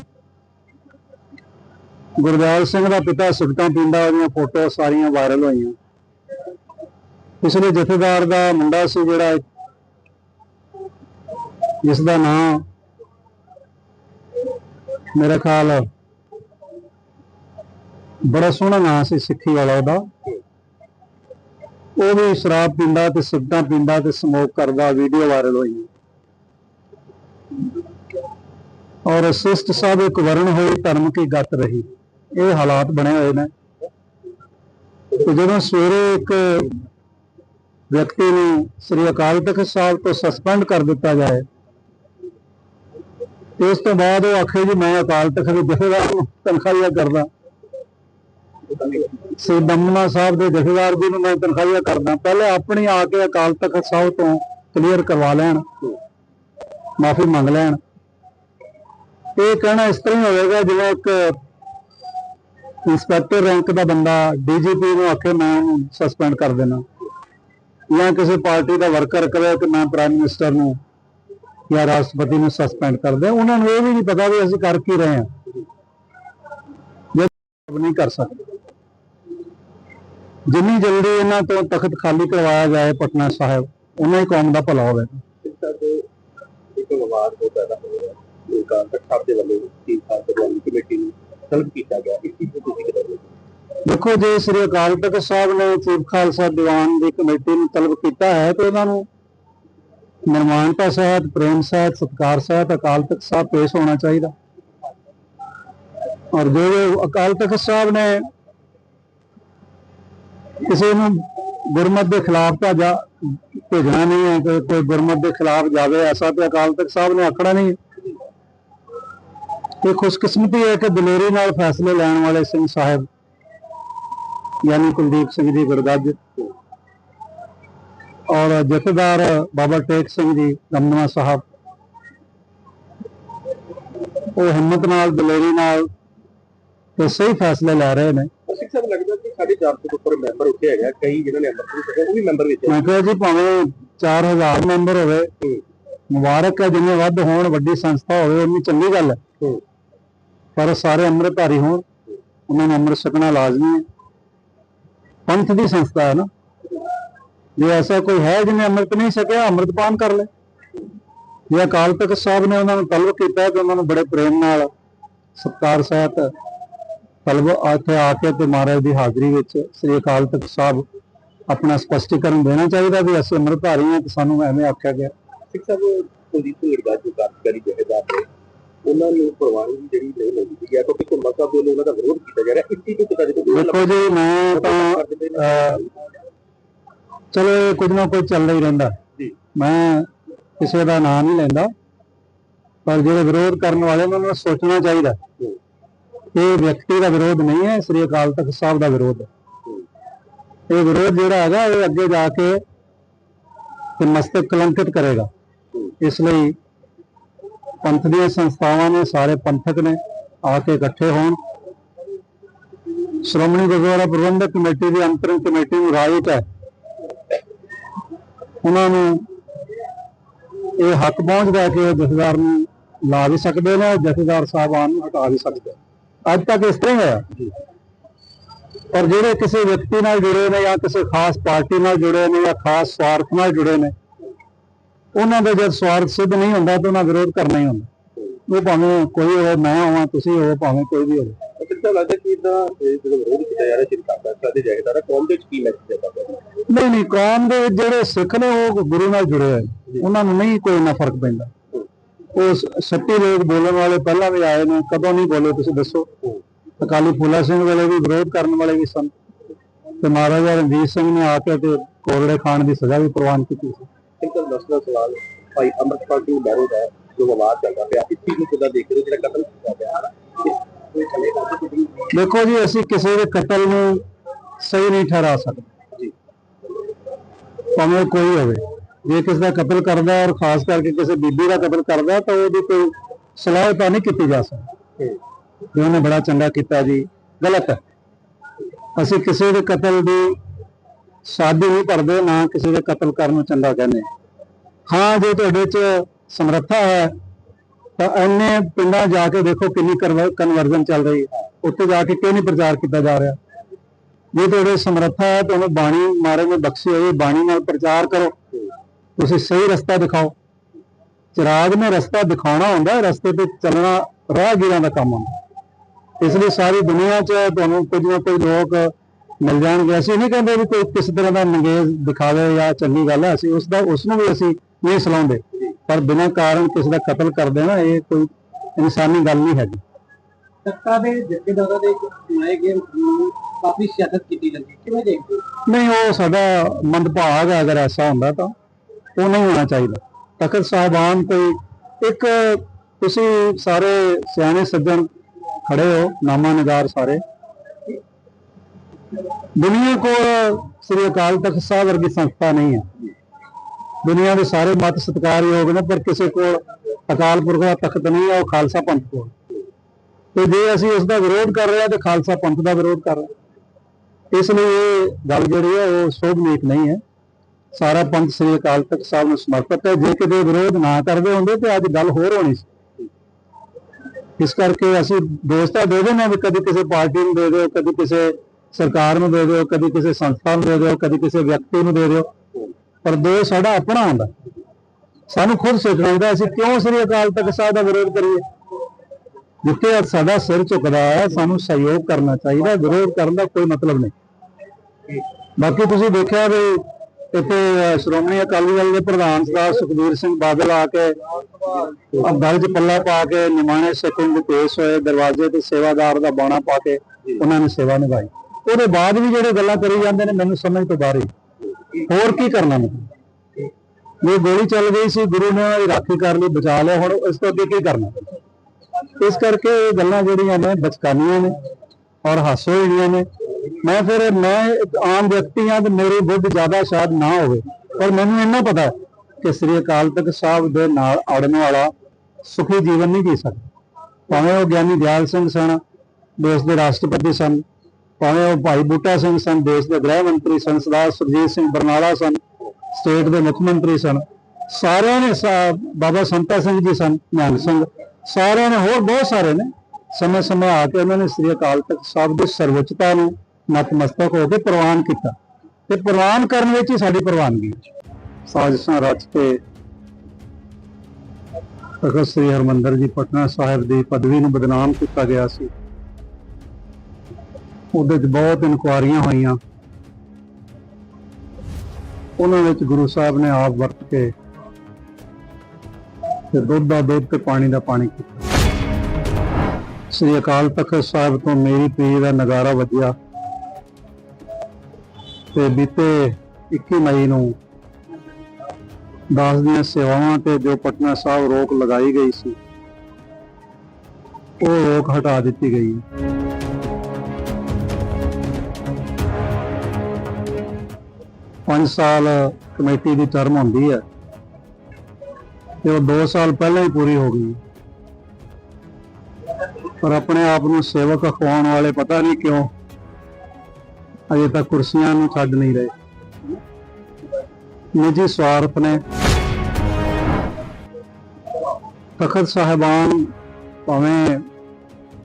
ਗੁਰਦਿਆਲ ਸਿੰਘ ਦਾ ਪਿਤਾ ਸਿਗਟਾਂ ਪੀਂਦਾ, ਉਹਦੀਆਂ ਫੋਟੋ ਸਾਰੀਆਂ ਵਾਇਰਲ ਹੋਈਆਂ। ਪਿਛਲੇ ਜਥੇਦਾਰ ਦਾ ਮੁੰਡਾ ਸੀ ਜਿਹੜਾ ਜਿਸ ਦਾ ਨਾਮ ਮੇਰਾ ਖਿਆਲ ਬੜਾ ਸੋਹਣਾ ਨਾਂ ਸੀ ਸਿੱਖੀ ਵਾਲਾ ਉਹਦਾ। ਉਹ ਵੀ ਸ਼ਰਾਬ ਪੀਂਦਾ ਤੇ ਸਿਗਰਟਾਂ ਪੀਂਦਾ ਤੇ ਸਮੋਕ ਕਰਦਾ ਵੀਡੀਓ ਵਾਇਰਲ ਹੋਈ। ਔਰ ਸਿਸਟ ਸਾਹਿਬ ਇੱਕ ਵਰਣ ਹੋਈ, ਧਰਮ ਕੀ ਗੱਤ ਰਹੀ। ਇਹ ਹਾਲਾਤ ਬਣੇ ਹੋਏ ਨੇ। ਤੇ ਜਦੋਂ ਸਵੇਰੇ ਇੱਕ ਵਿਅਕਤੀ ਨੂੰ ਸ੍ਰੀ ਅਕਾਲ ਤਖਤ ਸਾਹਿਬ ਤੋਂ ਸਸਪੈਂਡ ਕਰ ਦਿੱਤਾ ਜਾਏ ਤੇ ਉਸ ਤੋਂ ਬਾਅਦ ਉਹ ਆਖੇ ਜੀ, ਮੈਂ ਅਕਾਲ ਤਖਤ ਦੇ ਜਥੇਦਾਰ ਨੂੰ ਤਨਖਾਹੀਆ ਕਰਦਾ। ਸ੍ਰੀ ਦਮਨਾ ਸਾਹਿਬ ਦੇ ਜਥੇਦਾਰ ਜੀ ਨੂੰ ਮੈਂ ਤਨਖਾਹੀਆ ਕਰਦਾ। ਪਹਿਲੇ ਆਪਣੀ ਆ ਕੇ ਅਕਾਲ ਤਖਤ ਸਾਹਿਬ ਤੋਂ ਕਲੀਅਰ ਕਰਵਾ ਲੈਣ, ਮਾਫੀ ਮੰਗ ਲੈਣ। ਇਹ ਕਹਿਣਾ ਇਸ ਤਰ੍ਹਾਂ ਹੀ ਹੋਵੇਗਾ, ਜਿਵੇਂ ਇੱਕ ਇੰਸਪੈਕਟਰ ਰੈਂਕ ਦਾ ਬੰਦਾ ਡੀਜੀਪੀ ਨੂੰ ਆਖੇ, ਮੈਂ ਸਸਪੈਂਡ ਕਰ ਦੇਣਾ। ਜਾਂ ਕਿਸੇ ਪਾਰਟੀ ਦਾ ਵਰਕਰ ਕਰੇ ਕਿ ਮੈਂ ਪ੍ਰਾਈਮ ਮਿਨਿਸਟਰ ਨੂੰ ਜਾਂ ਰਾਸ਼ਟਰਪਤੀ ਨੂੰ ਸਸਪੈਂਡ ਕਰ ਦੇ ਉਹਨਾਂ ਨੂੰ ਇਹ ਵੀ ਨਹੀਂ ਪਤਾ ਵੀ ਅਸੀਂ ਕਰ ਕੀ ਰਹੇ ਹਾਂ ਜੇ ਨਹੀਂ ਕਰ ਸਕਦੇ। ਜਿੰਨੀ ਜਲਦੀ ਇਹਨਾਂ ਤੋਂ ਤਖਤ ਖਾਲੀ ਕਰਵਾਇਆ ਜਾਏ ਪਟਨਾ ਸਾਹਿਬ ਉਹਨਾਂ ਹੀ ਕੌਮ ਦਾ ਭਲਾ ਹੋਵੇ ਸਿੱਖਾਂ ਦੇ ਇੱਕ ਵਿਵਾਦ ਹੋ ਪੈਦਾ ਹੋ ਰਿਹਾ। ਇਹ ਕਾਰ ਤੱਕ ਸਾਹਿਬ ਦੇ ਵੱਲੋਂ ਚੀਫ ਖਾਲਸਾ ਦੀਵਾਨ ਕਮੇਟੀ ਨੂੰ ਤਲਬ ਕੀਤਾ ਗਿਆ ਇਸ ਚੀਜ਼ ਨੂੰ ਤੁਸੀਂ ਕਿਦਾਂ ਦੇਖਦੇ ਹੋ? ਦੇਖੋ ਜੇ ਸ੍ਰੀ ਅਕਾਲ ਤਖਤ ਸਾਹਿਬ ਨੇ ਚੀਫ ਖਾਲਸਾ ਦੀਵਾਨ ਦੀ ਕਮੇਟੀ ਨੂੰ ਤਲਬ ਕੀਤਾ ਹੈ ਤੇ ਉਹਨਾਂ ਨੂੰ ਨਿਰਮਾਣਤਾ ਸਹਿਤ ਪ੍ਰੇਮ ਸਹਿਤ ਸਤਕਾਰ ਸਹਿਤ ਅਕਾਲ ਤਖਤ ਸਾਹਿਬ ਪੇਸ਼ ਹੋਣਾ ਚਾਹੀਦਾ। ਔਰ ਜੋ ਅਕਾਲ ਤਖਤ ਸਾਹਿਬ ਨੇ ਕਿਸੇ ਨੂੰ ਗੁਰਮਤ ਦੇ ਖਿਲਾਫ ਤਾਂ ਜਾ ਭੇਜਣਾ ਨਹੀਂ ਹੈ, ਕਿ ਕੋਈ ਗੁਰਮਤ ਦੇ ਖਿਲਾਫ ਜਾਵੇ ਐਸਾ ਤੇ ਅਕਾਲ ਤਖਤ ਸਾਹਿਬ ਨੇ ਆਖਣਾ ਨਹੀਂ। ਇਹ ਖੁਸ਼ਕਿਸਮਤੀ ਹੈ ਕਿ ਦਲੇਰੀ ਨਾਲ ਫੈਸਲੇ ਲੈਣ ਵਾਲੇ ਸਿੰਘ ਸਾਹਿਬ, ਯਾਨੀ ਕੁਲਦੀਪ ਸਿੰਘ ਜੀ ਗੁਰਗੱਜ ਔਰ ਜਥੇਦਾਰ ਬਾਬਾ ਟੇਕ ਸਿੰਘ ਜੀ ਦਮਦਮਾ ਸਾਹਿਬ। ਉਹ ਹਿੰਮਤ ਨਾਲ ਦਲੇਰੀ ਨਾਲ ਤੇ ਸਹੀ ਫੈਸਲੇ ਲੈ ਰਹੇ ਨੇ। ਅਸੀਂ ਸਭ ਲੱਗਦਾ ਕਿ ਸਾਡੇ 400 ਤੋਂ ਉੱਪਰ ਮੈਂਬਰ ਉੱਥੇ ਹੈਗਾ ਕਈ ਜਿਨ੍ਹਾਂ ਨੇ ਅੰਮ੍ਰਿਤ ਨਹੀਂ ਛਕਿਆ ਉਹ ਵੀ ਮੈਂਬਰ ਵਿੱਚ ਹੈ ਮੈਂ ਕਿਹਾ ਜੀ ਭਾਵੇਂ 4000 ਮੈਂਬਰ ਹੋਵੇ ਮੁਬਾਰਕ ਹੈ ਜਿੰਨੇ ਵੱਧ ਹੋਣ ਵੱਡੀ ਸੰਸਥਾ ਹੋਵੇ ਉਨੀ ਚੰਗੀ ਗੱਲ ਹੈ। ਹੂੰ। ਪਰ ਸਾਰੇ ਅੰਮ੍ਰਿਤਧਾਰੀ ਹੋਣ ਉਹਨਾਂ ਨੂੰ ਅੰਮ੍ਰਿਤ ਛਕਣਾ ਲਾਜ਼ਮੀ ਹੈ। ਪੰਥ ਦੀ ਸੰਸਥਾ ਹੈ ਨਾ। ਜੇ ਐਸਾ ਕੋਈ ਹੈ ਜਿਹਨੇ ਅੰਮ੍ਰਿਤ ਨਹੀਂ ਛਕਿਆ ਅੰਮ੍ਰਿਤਪਾਨ ਕਰ ਲੈ। ਜੇ ਅਕਾਲ ਤਖਤ ਸਾਹਿਬ ਨੇ ਉਹਨਾਂ ਨੂੰ ਤਲਬ ਕੀਤਾ ਤੇ ਉਹਨਾਂ ਨੂੰ ਬੜੇ ਪ੍ਰੇਮ ਨਾਲ ਸਤਿਕਾਰ ਸਹਿਤ ਤਲਬ ਇੱਥੇ ਆ ਕੇ ਤੇ ਮਹਾਰਾਜ ਦੀ ਹਾਜ਼ਰੀ ਵਿੱਚ ਸ੍ਰੀ ਅਕਾਲ ਤਖਤ ਸਾਹਿਬ ਆਪਣਾ ਸਪਸ਼ਟੀਕਰਨ ਦੇਣਾ ਚਾਹੀਦਾ ਵੀ ਅਸੀਂ ਅੰਮ੍ਰਿਤਧਾਰੀ ਹਾਂ ਤੇ ਸਾਨੂੰ ਐਵੇਂ ਆਖਿਆ ਗਿਆ। ਸਿੱਖ ਸਾਹਿਬ ਕੁਲਦੀਪ ਦਾ ਜੋ ਕਾਰਜਕਾਰੀ ਜਥੇਦਾਰ ਨੇ ਉਹਨਾਂ ਨੂੰ ਪ੍ਰਵਾਨਗੀ ਜਿਹੜੀ ਨਹੀਂ ਮਿਲਦੀ ਹੈ ਕਿਉਂਕਿ ਘੁੰਮਾ ਸਾਹਿਬ ਵੱਲੋਂ ਉਹਨਾਂ ਦਾ ਵਿਰੋਧ ਕੀਤਾ ਜਾ ਰਿਹਾ। ਇਸ ਚੀਜ਼ ਨੂੰ ਪਤਾ ਜਦੋਂ ਦੇਖੋ ਜੀ ਮੈਂ ਤਾਂ ਚਲੋ ਇਹ ਕੁਝ ਨਾ ਕੁਝ ਚੱਲਦਾ ਹੀ ਰਹਿੰਦਾ। ਜੀ। ਮੈਂ ਕਿਸੇ ਦਾ ਨਾਮ ਨਹੀਂ ਲੈਂਦਾ ਪਰ ਜਿਹੜੇ ਵਿਰੋਧ ਕਰਨ ਵਾਲੇ ਨੇ ਉਹਨਾਂ ਨੂੰ ਸੋਚਣਾ ਚਾਹੀਦਾ। ਇਹ ਵਿਅਕਤੀ ਦਾ ਵਿਰੋਧ ਨਹੀਂ ਹੈ ਸ੍ਰੀ ਅਕਾਲ ਤਖਤ ਸਾਹਿਬ ਦਾ ਵਿਰੋਧ ਹੈ। ਇਹ ਵਿਰੋਧ ਜਿਹੜਾ ਹੈਗਾ ਇਹ ਅੱਗੇ ਜਾ ਕੇ ਤੇ ਮਸਤਕ ਕਲੰਕਿਤ ਕਰੇਗਾ। ਇਸ ਲਈ ਪੰਥ ਦੀਆਂ ਸੰਸਥਾਵਾਂ ਨੇ ਸਾਰੇ ਪੰਥਕ ਨੇ ਆ ਕੇ ਇਕੱਠੇ ਹੋਣ। ਸ਼੍ਰੋਮਣੀ ਗੁਰਦੁਆਰਾ ਪ੍ਰਬੰਧਕ ਕਮੇਟੀ ਦੀ ਅੰਤਰਿਮ ਕਮੇਟੀ ਨੂੰ ਰਾਇਤ ਹੈ। ਉਹਨਾਂ ਨੂੰ ਇਹ ਹੱਕ ਪਹੁੰਚਦਾ ਕਿ ਉਹ ਜਥੇਦਾਰ ਨੂੰ ਲਾ ਵੀ ਸਕਦੇ ਨੇ, ਜਥੇਦਾਰ ਸਾਹਿਬਾਨ ਨੂੰ ਹਟਾ ਵੀ ਸਕਦੇ ਅੱਜ ਤੱਕ ਇਸ ਤਰ੍ਹਾਂ ਹੋਇਆ। ਪਰ ਜਿਹੜੇ ਕਿਸੇ ਵਿਅਕਤੀ ਨਾਲ ਜੁੜੇ ਨੇ ਜਾਂ ਕਿਸੇ ਖਾਸ ਪਾਰਟੀ ਨਾਲ ਜੁੜੇ ਨੇ ਜਾਂ ਖਾਸ ਸਵਾਰਥ ਨਾਲ ਜੁੜੇ ਨੇ, ਉਹਨਾਂ ਦਾ ਜਦ ਸਵਾਰਥ ਸਿੱਧ ਨਹੀਂ ਹੁੰਦਾ ਤਾਂ ਉਹਨਾਂ ਵਿਰੋਧ ਕਰਨਾ ਹੀ ਹੁੰਦਾ। ਉਹ ਭਾਵੇਂ ਕੋਈ ਹੋਵੇ, ਮੈਂ ਹੋਵਾਂ, ਤੁਸੀਂ ਹੋਵੋ, ਭਾਵੇਂ ਕੋਈ ਵੀ ਹੋਵੇ। ਸਾਹਿਬ ਲੱਗਦਾ ਕਿ ਇਦਾਂ ਜਦੋਂ ਵਿਰੋਧ ਕੀਤਾ ਜਾ ਰਿਹਾ ਸ਼੍ਰੀ ਅਕਾਲ ਤਖਤ ਦੇ ਜਥੇਦਾਰ ਹੈ ਕੌਮ ਦੇ ਵਿੱਚ ਕੀ ਮੈਸੇਜ ਹੈ ਤੁਹਾਡਾ ਨਹੀਂ ਨਹੀਂ ਕੌਮ ਦੇ ਵਿੱਚ ਜਿਹੜੇ ਸਿੱਖ ਨੇ ਉਹ ਗੁਰੂ ਨਾਲ ਜੁੜੇ ਹੋਏ। ਉਹਨਾਂ ਨੂੰ ਨਹੀਂ ਕੋਈ ਨਾ ਫ਼ਰਕ ਪੈਂਦਾ। ਉਹ ਸ- ਸੱਤੀ ਲੋਕ ਬੋਲਣ ਵਾਲੇ ਪਹਿਲਾਂ ਵੀ ਆਏ ਨੇ ਕਦੋਂ ਨਹੀਂ ਬੋਲੇ ਤੁਸੀਂ ਦੱਸੋ। ਅਕਾਲੀ ਫੂਲਾ ਸਿੰਘ ਵੇਲੇ ਵੀ ਵਿਰੋਧ ਕਰਨ ਵਾਲੇ ਵੀ ਸਨ। ਤੇ ਮਹਾਰਾਜਾ ਰਣਜੀਤ ਸਿੰਘ ਨੇ ਆ ਕੇ ਤੇ ਕੋਰੜੇ ਖਾਣ ਦੀ ਸਜ਼ਾ ਵੀ ਪ੍ਰਵਾਨ ਕੀਤੀ ਸੀ। ਸਾਹਿਬ ਦਸਵਾਂ ਸਵਾਲ ਭਾਈ ਅੰਮ੍ਰਿਤਪਾਲ ਸਿੰਘ ਬੈਰੋ ਦਾ ਜੋ ਵਿਵਾਦ ਚੱਲਦਾ ਪਿਆ ਇਸ ਚੀਜ਼ ਨੂੰ ਕਿੱਦਾਂ ਦੇਖ ਰਹੇ ਹੋ? ਜਿਹੜਾ ਕਤਲ ਕੀਤਾ ਗਿਆ ਕੋਈ ਚੱਲੇਗਾ ਨਹੀਂ? ਦੇਖੋ ਜੀ, ਅਸੀਂ ਕਿਸੇ ਦੇ ਕਤਲ ਨੂੰ ਸਹੀ ਨਹੀਂ ਠਹਿਰਾ ਸਕਦੇ ਭਾਵੇਂ ਕੋਈ ਹੋਵੇ ਜੇ ਕਿਸੇ ਦਾ ਕਤਲ ਕਰਦਾ ਔਰ ਖਾਸ ਕਰਕੇ ਕਿਸੇ ਬੀਬੀ ਦਾ ਕਤਲ ਕਰਦਾ ਤਾਂ ਉਹਦੀ ਕੋਈ ਸਲਾਹ ਤਾਂ ਨਹੀਂ ਕੀਤੀ ਜਾ ਸਕਦੀ ਹੂੰ। ਉਹਨੇ ਬੜਾ ਚੰਗਾ ਕੀਤਾ ਜੀ, ਗਲਤ ਹੈ ਅਸੀਂ ਕਿਸੇ ਦੇ ਕਤਲ ਦੀ ਸਾਦੀ ਨਹੀਂ ਭਰਦੇ ਨਾ ਕਿਸੇ ਦੇ ਕਤਲ ਕਰਨ ਨੂੰ ਚੰਗਾ ਕਹਿੰਦੇ ਹਾਂ, ਜੇ ਤੁਹਾਡੇ 'ਚ ਸਮਰੱਥਾ ਹੈ ਤਾਂ ਐਨੇ ਪਿੰਡਾਂ ਜਾ ਕੇ ਦੇਖੋ ਕਿੰਨੀ ਕਨਵਰਜਨ ਚੱਲ ਰਹੀ ਹੈ। ਉੱਥੇ ਜਾ ਕੇ ਕਿਉਂ ਨਹੀਂ ਪ੍ਰਚਾਰ ਕੀਤਾ ਜਾ ਰਿਹਾ? ਜੇ ਤੁਹਾਡੇ ਸਮਰੱਥਾ ਹੈ ਤਾਂ ਬਾਣੀ ਮਾਰੇ ਨੂੰ ਬਖਸ਼ੀ ਹੋਈ ਬਾਣੀ ਨਾਲ ਪ੍ਰਚਾਰ ਕਰੋ। ਤੁਸੀਂ ਸਹੀ ਰਸਤਾ ਦਿਖਾਓ। ਚਿਰਾਗ ਨੇ ਰਸਤਾ ਦਿਖਾਉਣਾ ਹੁੰਦਾ ਹੈ, ਰਸਤੇ ਤੇ ਚੱਲਣਾ ਰਾਹਗੀਰਾਂ ਦਾ ਕੰਮ ਹੁੰਦਾ। ਇਸ ਲਈ ਸਾਰੀ ਦੁਨੀਆ 'ਚ ਤੁਹਾਨੂੰ ਕੁਝ ਨਾ ਕੁਝ ਲੋਕ ਮਿਲ ਜਾਣਗੇ। ਅਸੀਂ ਨਹੀਂ ਕਹਿੰਦੇ ਵੀ ਕੋਈ ਕਿਸ ਤਰ੍ਹਾਂ ਦਾ ਨੰਗੇਜ਼ ਦਿਖਾਵੇ ਜਾਂ ਚੰਗੀ ਗੱਲ ਹੈ। ਅਸੀਂ ਉਸ ਦਾ ਉਸ ਨੂੰ ਵੀ ਅਸੀਂ ਨਹੀਂ ਸਲਾਉਂਦੇ। ਪਰ ਬਿਨਾਂ ਕਾਰਨ ਕਿਸੇ ਦਾ ਕਤਲ ਕਰ ਦੇਣਾ ਇਹ ਕੋਈ ਇਨਸਾਨੀ ਗੱਲ ਨਹੀਂ ਹੈਗੀ। ਸੱਤਾ ਦੇ ਜਥੇਦਾਰਾਂ ਦੇ ਚੁਣਾਏ ਗਏ ਨੂੰ ਕਾਫੀ ਸਿਆਸਤ ਕੀਤੀ ਜਾਂਦੀ। ਕਿਵੇਂ ਦੇਖਦੇ ਨਹੀਂ ਉਹ ਸਾਡਾ ਮੰਦਭਾਗ ਹੈ ਅਗਰ ਐਸਾ ਹੁੰਦਾ ਤਾਂ। ਉਹ ਨਹੀਂ ਹੋਣਾ ਚਾਹੀਦਾ। ਤਖਤ ਸਾਹਿਬਾਨ ਕੋਈ ਇੱਕ ਤੁਸੀਂ ਸਾਰੇ ਸਿਆਣੇ ਸੱਜਣ ਖੜੇ ਹੋ ਨਾਮਾ ਨਿਗਾਰ ਸਾਰੇ। ਦੁਨੀਆ ਕੋਲ ਸ੍ਰੀ ਅਕਾਲ ਤਖਤ ਸਾਹਿਬ ਵਰਗੀ ਸੰਸਥਾ ਨਹੀਂ ਹੈ। ਦੁਨੀਆ ਦੇ ਸਾਰੇ ਮਤ ਸਤਿਕਾਰਯੋਗ ਨੇ, ਪਰ ਕਿਸੇ ਕੋਲ ਅਕਾਲ ਪੁਰਖ ਦਾ ਤਖਤ ਨਹੀਂ ਹੈ, ਉਹ ਖਾਲਸਾ ਪੰਥ ਕੋਲ। ਤੇ ਜੇ ਅਸੀਂ ਉਸ ਦਾ ਵਿਰੋਧ ਕਰ ਰਹੇ ਹਾਂ, ਤੇ ਖਾਲਸਾ ਪੰਥ ਦਾ ਵਿਰੋਧ ਕਰ ਰਹੇ ਇਸ ਲਈ ਇਹ ਗੱਲ ਜਿਹੜੀ ਹੈ, ਉਹ ਸੋਭਨੀਕ ਨਹੀਂ ਹੈ। ਸਾਰਾ ਪੰਥ ਸ੍ਰੀ ਅਕਾਲ ਤਖਤ ਸਾਹਿਬ ਨੂੰ ਸਮਰਪਿਤ ਹੈ। ਜੇ ਕਿਤੇ ਵਿਰੋਧ ਨਾ ਕਰਦੇ ਹੁੰਦੇ, ਤੇ ਅੱਜ ਗੱਲ ਹੋਰ ਹੋਣੀ ਸੀ। ਇਸ ਕਰਕੇ ਅਸੀਂ ਦੋਸਤਾਂ ਦੇ ਦੇਣਾ ਵੀ ਕਦੀ ਕਿਸੇ ਪਾਰਟੀ ਨੂੰ ਦੇ ਦਿਓ, ਕਦੀ ਕਿਸੇ ਸਰਕਾਰ ਨੂੰ ਦੇ ਦਿਓ, ਕਦੀ ਕਿਸੇ ਸੰਸਥਾ ਨੂੰ ਦੇ ਦਿਓ, ਕਦੀ ਕਿਸੇ ਵਿਅਕਤੀ ਨੂੰ ਦੇ ਦਿਓ। ਪਰ ਦੋ ਸਾਡਾ ਆਪਣਾ ਹੁੰਦਾ। ਸਾਨੂੰ ਖੁਦ ਸੋਚਣਾ ਚਾਹੀਦਾ ਅਸੀਂ ਕਿਉਂ ਸ੍ਰੀ ਅਕਾਲ ਤਖਤ ਸਾਹਿਬ ਦਾ ਵਿਰੋਧ ਕਰੀਏ? ਜਿੱਥੇ ਸਾਡਾ ਸਿਰ ਝੁਕਦਾ ਹੈ, ਸਾਨੂੰ ਸਹਿਯੋਗ ਕਰਨਾ ਚਾਹੀਦਾ, ਵਿਰੋਧ ਕਰਨ ਦਾ ਕੋਈ ਮਤਲਬ ਨਹੀਂ। ਬਾਕੀ ਤੁਸੀਂ ਦੇਖਿਆ ਵੀ ਇੱਥੇ ਸ਼੍ਰੋਮਣੀ ਅਕਾਲੀ ਦਲ ਦੇ ਪ੍ਰਧਾਨ ਸਰਦਾਰ ਸੁਖਬੀਰ ਸਿੰਘ ਬਾਦਲ ਆ ਕੇ ਆਹ 'ਚ ਪੱਲਾ ਪਾ ਕੇ ਨਿਮਾਣੇ ਸਿੱਖਣ ਦੇ ਪੇਸ਼ ਹੋਏ, ਦਰਵਾਜ਼ੇ ਤੇ ਸੇਵਾਦਾਰ ਦਾ ਬਾਣਾ ਪਾ ਕੇ ਉਹਨਾਂ ਨੇ ਸੇਵਾ ਨਿਭਾਈ। ਉਹਦੇ ਬਾਅਦ ਵੀ ਜਿਹੜੇ ਗੱਲਾਂ ਕਰੀ ਜਾਂਦੇ ਨੇ, ਮੈਨੂੰ ਸਮਝ ਤੋਂ ਬਾਹਰ ਹੀ ਹੋਰ ਕੀ ਕਰਨਾ ਮੈਂ? ਇਹ ਗੋਲੀ ਚੱਲ ਗਈ ਸੀ, ਗੁਰੂ ਨੇ ਰਾਖੀ ਕਰ ਲਈ, ਬਚਾ ਲਿਆ, ਹੁਣ ਇਸ ਤੋਂ ਅੱਗੇ ਕੀ ਕਰਨਾ? ਇਸ ਕਰਕੇ ਇਹ ਗੱਲਾਂ ਜਿਹੜੀਆਂ ਨੇ, ਬਚਕਾਨੀਆਂ ਨੇ ਔਰ ਹਾਸੋ ਜਿਹੜੀਆਂ ਨੇ। ਮੈਂ ਫਿਰ, ਮੈਂ ਇੱਕ ਆਮ ਵਿਅਕਤੀ ਹਾਂ ਤੇ ਮੇਰੀ ਬੁੱਧ ਜ਼ਿਆਦਾ ਸ਼ਾਇਦ ਨਾ ਹੋਵੇ। ਪਰ ਮੈਨੂੰ ਇੰਨਾ ਪਤਾ ਕਿ ਸ੍ਰੀ ਅਕਾਲ ਤਖਤ ਸਾਹਿਬ ਦੇ ਨਾਲ ਅੜਨ ਵਾਲਾ ਸੁਖੀ ਜੀਵਨ ਨਹੀਂ ਜੀ ਸਕਦਾ। ਭਾਵੇਂ ਉਹ ਗਿਆਨੀ ਦਿਆਲ ਸਿੰਘ ਸਨ ਦੇਸ਼ ਦੇ ਰਾਸ਼ਟਰਪਤੀ ਸਨ ਭਾਵੇਂ ਉਹ ਭਾਈ ਬੂਟਾ ਸਿੰਘ ਸਨ, ਦੇਸ਼ ਦੇ ਗ੍ਰਹਿ ਮੰਤਰੀ ਸਨ, ਸਰਦਾਰ ਸੁਰਜੀਤ ਸਿੰਘ ਬਰਨਾਲਾ ਸਨ, ਸਟੇਟ ਦੇ ਮੁੱਖ ਮੰਤਰੀ ਸਨ, ਸਾਰਿਆਂ ਨੇ ਬਾਬਾ ਸੰਤਾ ਸਿੰਘ ਜੀ ਸਨ ਨਿਹੰਗ ਸਿੰਘ ਸਾਰਿਆਂ ਨੇ ਹੋਰ ਬਹੁਤ ਸਾਰੇ ਨੇ ਸਮੇਂ ਸਮੇਂ ਆ ਕੇ ਉਹਨਾਂ ਨੇ ਸ੍ਰੀ ਅਕਾਲ ਤਖਤ ਸਾਹਿਬ ਦੀ ਸਰਵਉੱਚਤਾ ਨੂੰ ਨਤਮਸਤਕ ਹੋ ਕੇ ਪ੍ਰਵਾਨ ਕੀਤਾ ਤੇ ਪ੍ਰਵਾਨ ਕਰਨ ਵਿੱਚ ਹੀ ਸਾਡੀ ਪ੍ਰਵਾਨਗੀ ਹੈ। ਸਾਜ਼ਿਸ਼ਾਂ ਰਚ ਕੇ ਤਖਤ ਸ੍ਰੀ ਹਰਮੰਦਰ ਜੀ, ਪਟਨਾ ਸਾਹਿਬ ਦੀ ਪਦਵੀ ਨੂੰ ਬਦਨਾਮ ਕੀਤਾ ਗਿਆ ਸੀ ਉਹਦੇ 'ਚ ਬਹੁਤ ਇਨਕੁਆਰੀਆਂ ਹੋਈਆਂ। ਉਹਨਾਂ ਵਿੱਚ ਗੁਰੂ ਸਾਹਿਬ ਨੇ ਆਪ ਵਰਤ ਕੇ ਤੇ ਦੁੱਧ ਦਾ ਦੁੱਧ ਤੇ ਪਾਣੀ ਦਾ ਪਾਣੀ ਕੀਤਾ। ਸ੍ਰੀ ਅਕਾਲ ਤਖਤ ਸਾਹਿਬ ਤੋਂ ਮੇਰੀ ਪੀਰੀ ਦਾ ਨਗਾਰਾ ਵੱਜਿਆ ਤੇ ਬੀਤੇ 21 ਮਈ ਨੂੰ ਦਾਸ ਦੀਆਂ ਸੇਵਾਵਾਂ ਤੇ ਜੋ ਪਟਨਾ ਸਾਹਿਬ ਰੋਕ ਲਗਾਈ ਗਈ ਸੀ, ਉਹ ਰੋਕ ਹਟਾ ਦਿੱਤੀ ਗਈ। ਪੰਜ ਸਾਲ ਕਮੇਟੀ ਦੀ ਟਰਮ ਹੁੰਦੀ ਹੈ ਤੇ ਉਹ 2 ਸਾਲ ਪਹਿਲਾਂ ਹੀ ਪੂਰੀ ਹੋ ਗਈ। ਪਰ ਆਪਣੇ ਆਪ ਨੂੰ ਸੇਵਕ ਅਖਵਾਉਣ ਵਾਲੇ ਪਤਾ ਨਹੀਂ ਕਿਉਂ ਅਜੇ ਤੱਕ ਕੁਰਸੀਆਂ ਨੂੰ ਛੱਡ ਨਹੀਂ ਰਹੇ। ਨਿੱਜੀ ਸਵਾਰਥ ਨੇ ਤਖਤ ਸਾਹਿਬਾਨ ਭਾਵੇਂ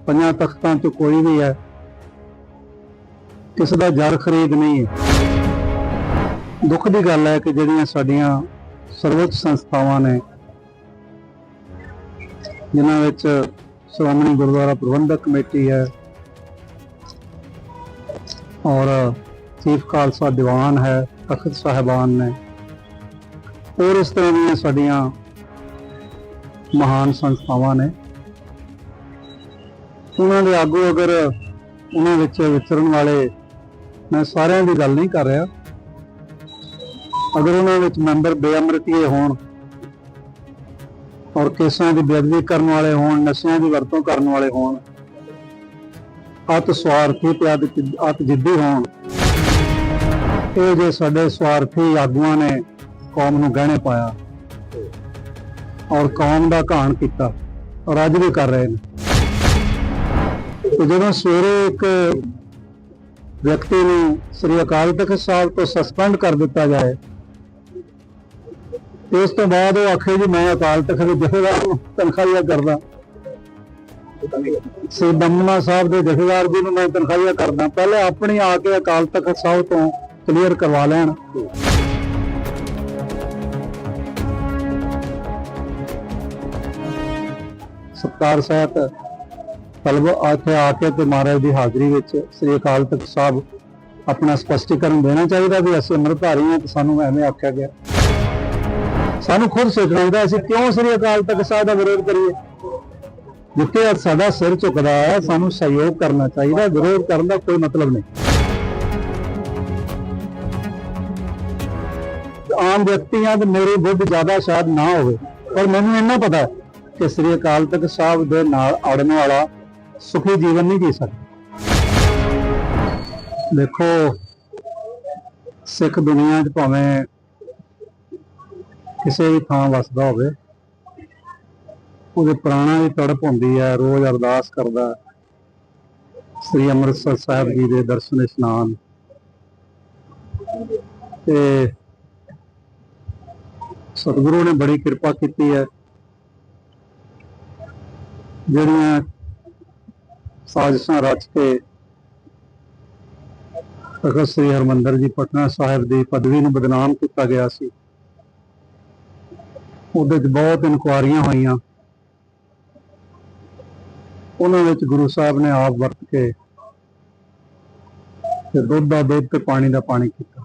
ਪੰਜਾਂ ਤਖਤਾਂ ਚ ਕੋਈ ਵੀ ਹੈ ਕਿਸੇ ਦਾ ਜਰ ਖਰੀਦ ਨਹੀਂ ਹੈ। ਦੁੱਖ ਦੀ ਗੱਲ ਹੈ ਕਿ ਜਿਹੜੀਆਂ ਸਾਡੀਆਂ ਸਰਵਉੱਚ ਸੰਸਥਾਵਾਂ ਨੇ, ਜਿਨ੍ਹਾਂ ਵਿੱਚ ਸ਼੍ਰੋਮਣੀ ਗੁਰਦੁਆਰਾ ਪ੍ਰਬੰਧਕ ਕਮੇਟੀ ਹੈ ਔਰ ਚੀਫ ਖਾਲਸਾ ਦੀਵਾਨ ਹੈ, ਤਖਤ ਸਾਹਿਬਾਨ ਨੇ, ਹੋਰ ਇਸ ਤਰ੍ਹਾਂ ਦੀਆਂ ਸਾਡੀਆਂ ਮਹਾਨ ਸੰਸਥਾਵਾਂ ਨੇ। ਉਹਨਾਂ ਦੇ ਆਗੂ ਅਗਰ ਉਹਨਾਂ ਵਿੱਚ ਵਿਚਰਨ ਵਾਲੇ ਮੈਂ ਸਾਰਿਆਂ ਦੀ ਗੱਲ ਨਹੀਂ ਕਰ ਰਿਹਾ। ਅਗਰ ਉਹਨਾਂ ਵਿੱਚ ਮੈਂਬਰ ਬੇਅਮਰਤੀਏ ਹੋਣ ਔਰ ਕੇਸਾਂ ਦੀ ਬੇਅਦਬੀ ਕਰਨ ਵਾਲੇ ਹੋਣ, ਨਸ਼ਿਆਂ ਦੀ ਵਰਤੋਂ ਕਰਨ ਵਾਲੇ ਹੋਣ, ਅਤ ਸਵਾਰਥੀ ਤੇ ਅਤ ਅਤ ਜਿੱਦੀ ਹੋਣ, ਇਹ ਜੇ ਸਾਡੇ ਸਵਾਰਥੀ ਆਗੂਆਂ ਨੇ ਕੌਮ ਨੂੰ ਗਹਿਣੇ ਪਾਇਆ ਔਰ ਕੌਮ ਦਾ ਘਾਣ ਕੀਤਾ ਔਰ ਅੱਜ ਵੀ ਕਰ ਰਹੇ ਨੇ। ਤੇ ਜਦੋਂ ਸਵੇਰੇ ਇੱਕ ਵਿਅਕਤੀ ਨੂੰ ਸ੍ਰੀ ਅਕਾਲ ਤਖਤ ਸਾਹਿਬ ਤੋਂ ਸਸਪੈਂਡ ਕਰ ਦਿੱਤਾ ਜਾਏ ਤੇ ਉਸ ਤੋਂ ਬਾਅਦ ਉਹ ਆਖੇ ਜੀ, ਮੈਂ ਅਕਾਲ ਤਖਤ ਦੇ ਜਥੇਦਾਰ ਨੂੰ ਤਨਖਾਹੀਆ ਕਰਦਾ। ਸ੍ਰੀ ਦਮਨਾ ਸਾਹਿਬ ਦੇ ਜਥੇਦਾਰ ਜੀ ਨੂੰ ਮੈਂ ਤਨਖਾਹੀਆ ਕਰਦਾ। ਪਹਿਲੇ ਆਪਣੀ ਆ ਕੇ ਅਕਾਲ ਤਖਤ ਸਾਹਿਬ ਤੋਂ ਕਲੀਅਰ ਕਰਵਾ ਲੈਣ। ਸਤਕਾਰ ਸਹਿਤ ਤਲਬ ਆਥੇ ਆ ਕੇ ਤੇ ਮਹਾਰਾਜ ਦੀ ਹਾਜ਼ਰੀ ਵਿੱਚ ਸ੍ਰੀ ਅਕਾਲ ਤਖਤ ਸਾਹਿਬ ਆਪਣਾ ਸਪਸ਼ਟੀਕਰਨ ਦੇਣਾ ਚਾਹੀਦਾ ਵੀ ਅਸੀਂ ਅੰਮ੍ਰਿਤਧਾਰੀ ਹਾਂ ਤੇ ਸਾਨੂੰ ਐਵੇਂ ਆਖਿਆ ਗਿਆ। ਸਾਨੂੰ ਖੁਦ ਸੋਚਣਾ ਹੁੰਦਾ ਅਸੀਂ ਕਿਉਂ ਸ੍ਰੀ ਅਕਾਲ ਤਖਤ ਸਾਹਿਬ ਦਾ ਵਿਰੋਧ ਕਰੀਏ? ਜਿੱਥੇ ਸਾਡਾ ਸਿਰ ਝੁਕਦਾ ਹੈ, ਸਾਨੂੰ ਸਹਿਯੋਗ ਕਰਨਾ ਚਾਹੀਦਾ ਵਿਰੋਧ ਕਰਨ ਦਾ ਕੋਈ ਮਤਲਬ ਨਹੀਂ। ਆਮ ਵਿਅਕਤੀਆਂ ਤੇ ਮੇਰੀ ਬੁੱਧ ਜ਼ਿਆਦਾ ਸ਼ਾਇਦ ਨਾ ਹੋਵੇ, ਪਰ ਮੈਨੂੰ ਇੰਨਾ ਪਤਾ ਹੈ ਕਿ ਸ੍ਰੀ ਅਕਾਲ ਤਖਤ ਸਾਹਿਬ ਦੇ ਨਾਲ ਅੜਨ ਵਾਲਾ ਸੁਖੀ ਜੀਵਨ ਨਹੀਂ ਜੀ ਸਕਦਾ। ਦੇਖੋ, ਸਿੱਖ ਦੁਨੀਆ 'ਚ ਭਾਵੇਂ ਕਿਸੇ ਵੀ ਥਾਂ ਵਸਦਾ ਹੋਵੇ, ਉਹਦੇ ਪ੍ਰਾਣਾਂ ਦੀ ਤੜਪ ਹੁੰਦੀ ਹੈ, ਰੋਜ਼ ਅਰਦਾਸ ਕਰਦਾ ਸ੍ਰੀ ਅੰਮ੍ਰਿਤਸਰ ਸਾਹਿਬ ਜੀ ਦੇ ਦਰਸ਼ਨ ਇਸ਼ਨਾਨ। ਤੇ ਸਤਿਗੁਰੂ ਨੇ ਬੜੀ ਕਿਰਪਾ ਕੀਤੀ ਹੈ। ਜਿਹੜੀਆਂ ਸਾਜ਼ਿਸ਼ਾਂ ਰਚ ਕੇ ਤਖਤ ਸ੍ਰੀ ਹਰਮੰਦਰ ਜੀ, ਪਟਨਾ ਸਾਹਿਬ ਦੀ ਪਦਵੀ ਨੂੰ ਬਦਨਾਮ ਕੀਤਾ ਗਿਆ ਸੀ। ਉਹਦੇ 'ਚ ਬਹੁਤ ਇਨਕੁਆਰੀਆਂ ਹੋਈਆਂ। ਉਹਨਾਂ ਵਿੱਚ ਗੁਰੂ ਸਾਹਿਬ ਨੇ ਆਪ ਵਰਤ ਕੇ ਤੇ ਦੁੱਧ ਦਾ ਦੁੱਧ ਤੇ ਪਾਣੀ ਦਾ ਪਾਣੀ ਕੀਤਾ।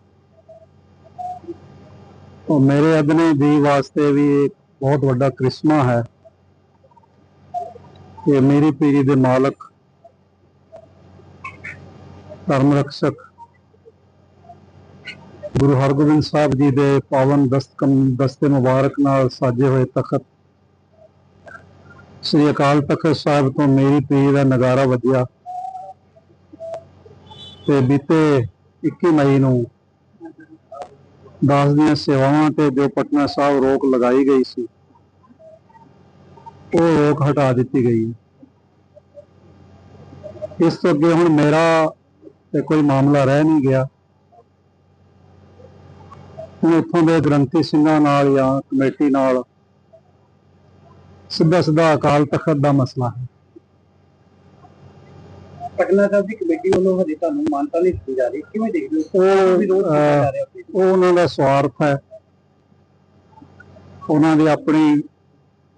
ਉਹ ਮੇਰੇ ਅਗਨੇ ਜੀ ਵਾਸਤੇ ਵੀ ਬਹੁਤ ਵੱਡਾ ਕ੍ਰਿਸ਼ਮਾ ਹੈ। ਕਿ ਮੇਰੀ ਪੀੜੀ ਦੇ ਮਾਲਕ ਧਰਮ ਰਕਸ਼ਕ ਗੁਰੂ ਹਰਗੋਬਿੰਦ ਸਾਹਿਬ ਜੀ ਦੇ ਪਾਵਨ ਦਸਤਕਮ ਦਸਤੇ ਮੁਬਾਰਕ ਨਾਲ ਸਾਜੇ ਹੋਏ ਤਖਤ। ਸ੍ਰੀ ਅਕਾਲ ਤਖਤ ਸਾਹਿਬ ਤੋਂ ਮੇਰੀ ਪੀਰੀ ਦਾ ਨਗਾਰਾ ਵੱਜਿਆ ਤੇ ਬੀਤੇ 21 ਮਈ ਨੂੰ ਦਾਸ ਦੀਆਂ ਸੇਵਾਵਾਂ ਤੇ ਜੋ ਪਟਨਾ ਸਾਹਿਬ ਰੋਕ ਲਗਾਈ ਗਈ ਸੀ, ਉਹ ਰੋਕ ਹਟਾ ਦਿੱਤੀ ਗਈ। ਇਸ ਤੋਂ ਅੱਗੇ ਹੁਣ ਮੇਰਾ ਤੇ ਕੋਈ ਮਾਮਲਾ ਰਹਿ ਨਹੀਂ ਗਿਆ। ਹੁਣ ਇੱਥੋਂ ਦੇ ਗ੍ਰੰਥੀ ਸਿੰਘਾਂ ਨਾਲ ਜਾਂ ਕਮੇਟੀ ਨਾਲ ਸਿੱਧਾ ਸਿੱਧਾ ਅਕਾਲ ਤਖਤ ਦਾ ਮਸਲਾ ਹੈ। ਪਟਨਾ ਸਾਹਿਬ ਦੀ ਕਮੇਟੀ ਵੱਲੋਂ ਹਜੇ ਤੁਹਾਨੂੰ ਮਾਨਤਾ ਨਹੀਂ ਦਿੱਤੀ ਜਾ ਰਹੀ। ਕਿਵੇਂ ਦੇਖਦੇ ਹੋ? ਉਹ, ਉਹਨਾਂ ਦਾ ਸਵਾਰਥ ਹੈ। ਉਹਨਾਂ ਦੀ ਆਪਣੀ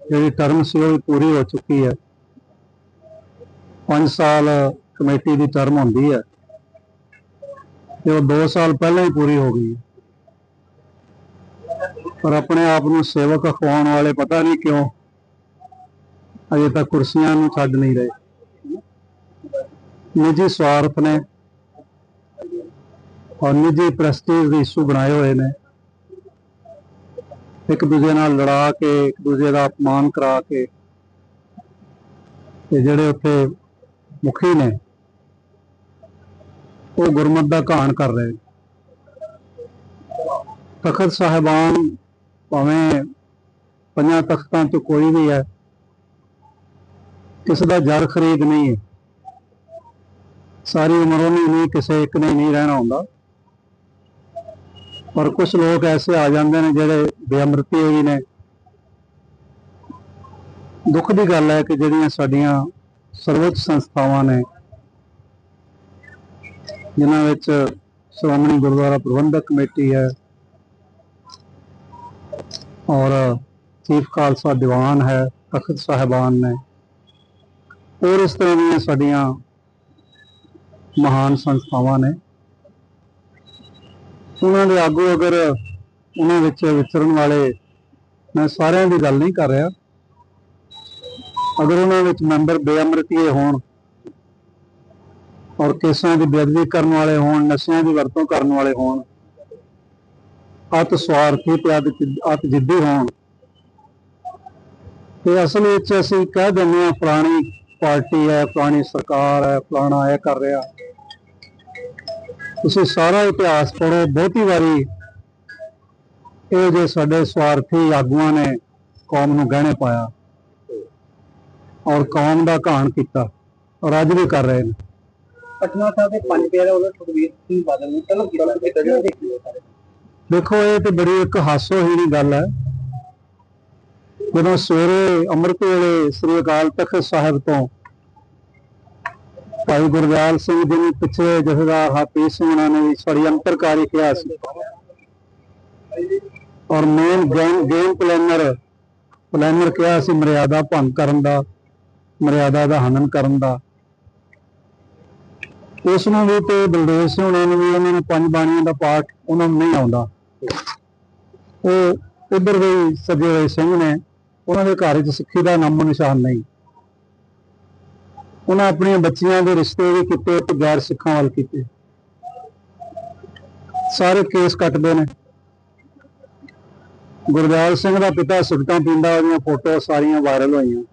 ਜਿਹੜੀ ਟਰਮ ਸੀ ਉਹ ਪੂਰੀ ਹੋ ਚੁੱਕੀ ਹੈ। 5 ਸਾਲ ਕਮੇਟੀ ਦੀ ਟਰਮ ਹੁੰਦੀ ਹੈ। ਤੇ ਉਹ 2 ਸਾਲ ਪਹਿਲਾਂ ਹੀ ਪੂਰੀ ਹੋ ਗਈ ਪਰ ਆਪਣੇ ਆਪ ਨੂੰ ਸੇਵਕ ਅਖਵਾਉਣ ਵਾਲੇ ਪਤਾ ਨਹੀਂ ਕਿਉਂ ਅਜੇ ਤੱਕ ਕੁਰਸੀਆਂ ਨੂੰ ਛੱਡ ਨਹੀਂ ਰਹੇ। ਨਿੱਜੀ ਸਵਾਰਥ ਨੇ ਔਰ ਨਿੱਜੀ ਪ੍ਰੈਸਟੀਜ ਦੇ ਇਸ਼ੂ ਬਣਾਏ ਹੋਏ ਨੇ। ਇੱਕ ਦੂਜੇ ਨਾਲ ਲੜਾ ਕੇ, ਇੱਕ ਦੂਜੇ ਦਾ ਅਪਮਾਨ ਕਰਾ ਕੇ ਤੇ ਜਿਹੜੇ ਉੱਥੇ ਮੁਖੀ ਨੇ, ਉਹ ਗੁਰਮਤ ਦਾ ਘਾਣ ਕਰ ਰਹੇ ਤਖਤ ਸਾਹਿਬਾਨ ਭਾਵੇਂ ਪੰਜਾਂ ਤਖਤਾਂ ਤੋਂ ਕੋਈ ਵੀ ਹੈ ਕਿਸੇ ਦਾ ਜਰ ਖਰੀਦ ਨਹੀਂ ਹੈ। ਸਾਰੀ ਉਮਰ ਉਹਨੇ ਨਹੀਂ ਕਿਸੇ ਇੱਕ ਨੇ ਨਹੀਂ ਰਹਿਣਾ ਹੁੰਦਾ। ਪਰ ਕੁਝ ਲੋਕ ਐਸੇ ਆ ਜਾਂਦੇ ਨੇ ਜਿਹੜੇ ਬੇਅਮਰਤੀ ਵੀ ਨੇ। ਦੁੱਖ ਦੀ ਗੱਲ ਹੈ ਕਿ ਜਿਹੜੀਆਂ ਸਾਡੀਆਂ ਸਰਵੋੱਚ ਸੰਸਥਾਵਾਂ ਨੇ, ਜਿਨ੍ਹਾਂ ਵਿੱਚ ਸ਼੍ਰੋਮਣੀ ਗੁਰਦੁਆਰਾ ਪ੍ਰਬੰਧਕ ਕਮੇਟੀ ਹੈ ਔਰ ਚੀਫ ਖਾਲਸਾ ਦੀਵਾਨ ਹੈ, ਤਖਤ ਸਾਹਿਬਾਨ ਨੇ। ਔਰ ਇਸ ਤਰ੍ਹਾਂ ਦੀਆਂ ਸਾਡੀਆਂ ਮਹਾਨ ਸੰਸਥਾਵਾਂ ਨੇ। ਉਹਨਾਂ ਦੇ ਆਗੂ ਅਗਰ ਉਹਨਾਂ ਵਿੱਚ ਵਿਚਰਨ ਵਾਲੇ, ਮੈਂ ਸਾਰਿਆਂ ਦੀ ਗੱਲ ਨਹੀਂ ਕਰ ਰਿਹਾ। ਅਗਰ ਉਹਨਾਂ ਵਿੱਚ ਮੈਂਬਰ ਬੇਅਮਰਤੀਏ ਹੋਣ ਔਰ ਕੇਸਾਂ ਦੀ ਬੇਅਦਬੀ ਕਰਨ ਵਾਲੇ ਹੋਣ, ਨਸ਼ਿਆਂ ਦੀ ਵਰਤੋਂ ਕਰਨ ਵਾਲੇ ਹੋਣ ਅਤ ਸਵਾਰਥੀ ਤੇ ਅਤ ਅਤ ਜਿੱਦੀ ਹੋਣ। ਤੇ ਅਸਲ ਵਿੱਚ ਅਸੀਂ ਕਹਿ ਦਿੰਦੇ ਹਾਂ ਫਲਾਣੀ ਪਾਰਟੀ ਹੈ ਫਲਾਣੀ ਸਰਕਾਰ ਹੈ ਫਲਾਣਾ ਇਹ ਕਰ ਰਿਹਾ। ਤੁਸੀਂ ਸਾਰਾ ਇਤਿਹਾਸ ਪੜ੍ਹੋ ਬਹੁਤੀ ਵਾਰੀ ਇਹ ਜੇ ਸਾਡੇ ਸਵਾਰਥੀ ਆਗੂਆਂ ਨੇ ਕੌਮ ਨੂੰ ਗਹਿਣੇ ਪਾਇਆ ਔਰ ਕੌਮ ਦਾ ਘਾਣ ਕੀਤਾ ਔਰ ਅੱਜ ਵੀ ਕਰ ਰਹੇ ਨੇ। ਪਟਨਾ ਸਾਹਿਬ ਦੇ ਪੰਜ ਪਿਆਰਿਆਂ ਵੱਲੋਂ ਸੁਖਬੀਰ ਸਿੰਘ ਬਾਦਲ ਨੂੰ ਤਲਬ ਕੀਤਾ ਗਿਆ ਦੇਖੋ, ਇਹ ਤੇ ਬੜੀ ਇੱਕ ਹਾਸੋ ਹੀ ਗੱਲ ਹੈ। ਜਦੋਂ ਸਵੇਰੇ ਅੰਮ੍ਰਿਤ ਵੇਲੇ ਸ੍ਰੀ ਅਕਾਲ ਤਖਤ ਸਾਹਿਬ ਤੋਂ ਭਾਈ ਗੁਰਦਿਆਲ ਸਿੰਘ ਜੀ ਨੇ ਪਿੱਛੇ ਜਥੇਦਾਰ ਹਾਪੀਸ ਸਿੰਘ ਨੇ ਵੀ ਸੜੀ ਅੰਤਰਕਾਰੀ ਕਿਹਾ ਸੀ। ਔਰ main game game planner planner ਕਿਹਾ ਸੀ ਮਰਿਆਦਾ ਭੰਗ ਕਰਨ ਦਾ, ਮਰਿਆਦਾ ਦਾ ਹਨਨ ਕਰਨ ਦਾ। ਉਸ ਨੂੰ ਵੀ ਤੇ ਬਲਦੇਵ ਸਿੰਘ ਉਹਨਾਂ ਨੂੰ ਵੀ ਉਹਨਾਂ ਨੂੰ ਪੰਜ ਬਾਣੀਆਂ ਦਾ ਪਾਠ ਉਹਨਾਂ ਨੂੰ ਨਹੀਂ ਆਉਂਦਾ। ਉਹ ਉਧਰ ਦੇ ਹੀ ਸਿੰਘ ਨੇ, ਉਹਨਾਂ ਦੇ ਘਰ ਵਿੱਚ ਸਿੱਖੀ ਦਾ ਨਾਮੋ ਨਿਸ਼ਾਨ ਨਹੀਂ। ਉਹਨਾਂ ਆਪਣੀਆਂ ਬੱਚੀਆਂ ਦੇ ਰਿਸ਼ਤੇ ਵੀ ਕੀਤੇ ਤੇ ਗੈਰ ਸਿੱਖਾਂ ਵੱਲ ਕੀਤੇ। ਸਾਰੇ ਕੇਸ ਕੱਟਦੇ ਨੇ। ਗੁਰਦਿਆਲ ਸਿੰਘ ਦਾ ਪਿਤਾ ਸਿਗਟਾਂ ਪੀਂਦਾ, ਉਹਦੀਆਂ ਫੋਟੋ ਸਾਰੀਆਂ ਵਾਇਰਲ ਹੋਈਆਂ।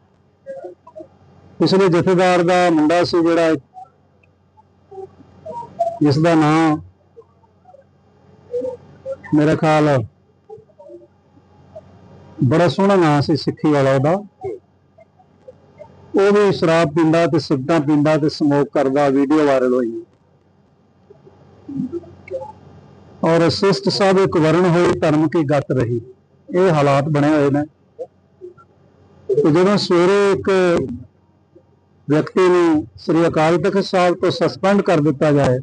ਪਿਛਲੇ ਜਥੇਦਾਰ ਦਾ ਮੁੰਡਾ ਸੀ ਜਿਹੜਾ ਜਿਸ ਦਾ ਨਾਮ ਮੇਰਾ ਖਿਆਲ ਬੜਾ ਸੋਹਣਾ ਨਾਮ ਸੀ ਸਿੱਖੀ ਵਾਲਾ ਉਹਦਾ। ਉਹ ਵੀ ਸ਼ਰਾਬ ਪੀਂਦਾ ਤੇ ਸਿਗਰਟਾਂ ਪੀਂਦਾ ਤੇ ਸਮੋਕ ਕਰਦਾ ਵੀਡੀਓ ਵਾਇਰਲ ਹੋਈ। ਔਰ ਸਿਸਟ ਸਾਹਿਬ ਇੱਕ ਵਰਣ ਹੋਈ, ਧਰਮ ਕੀ ਗੱਤ ਰਹੀ। ਇਹ ਹਾਲਾਤ ਬਣੇ ਹੋਏ ਨੇ। ਤੇ ਜਦੋਂ ਸਵੇਰੇ ਇੱਕ ਵਿਅਕਤੀ ਨੂੰ ਸ੍ਰੀ ਅਕਾਲ ਤਖਤ ਸਾਹਿਬ ਤੋਂ ਸਸਪੈਂਡ ਕਰ ਦਿੱਤਾ ਜਾਏ